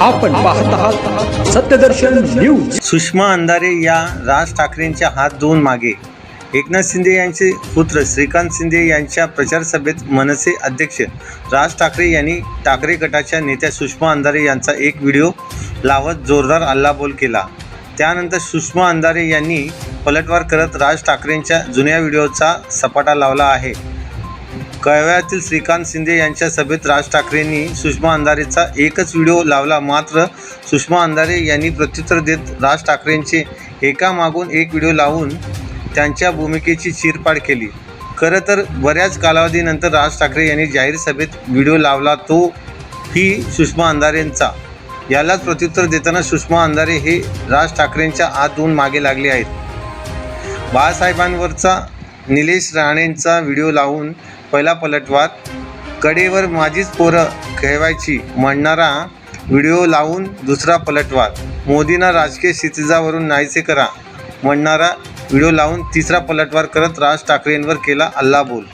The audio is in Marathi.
आपण पाहत आहात सत्यदर्शन न्यूज. सुषमा अंधारे या राज ठाकरेंच्या हात धुवून मागे. एकनाथ शिंदे यांचे पुत्र श्रीकांत शिंदे यांच्या प्रचार सभेत मनसे अध्यक्ष राज ठाकरे यांनी ठाकरे गटाच्या नेत्या सुषमा अंधारे यांचा एक व्हिडिओ लावत जोरदार हल्लाबोल केला. त्यानंतर सुषमा अंधारे यांनी पलटवार करत राज ठाकरेंच्या जुन्या व्हिडिओचा सपाटा लावला आहे. कळव्यातील श्रीकांत शिंदे यांच्या सभेत राज ठाकरेंनी सुषमा अंधारेचा एकच व्हिडिओ लावला. मात्र सुषमा अंधारे यांनी प्रत्युत्तर देत राज ठाकरेंचे एकामागून एक व्हिडिओ लावून त्यांच्या भूमिकेची चिरपाड केली. खरं तर बऱ्याच कालावधीनंतर राज ठाकरे यांनी जाहीर सभेत व्हिडिओ लावला तो ही सुषमा अंधारेंचा. यालाच प्रत्युत्तर देताना सुषमा अंधारे हे राज ठाकरेंच्या आत दोन मागे लागले आहेत. बाळासाहेबांवरचा निलेश राणेंचा व्हिडिओ लावून पहिला पलटवार. कडेवर माझीच पोरं खेळवायची म्हणणारा व्हिडिओ लावून दुसरा पलटवार. मोदींना राजकीय क्षितिजावरून नाहीसे करा म्हणणारा व्हिडिओ लावून तिसरा पलटवार करत राज ठाकरेंवर केला अल्लाबोल.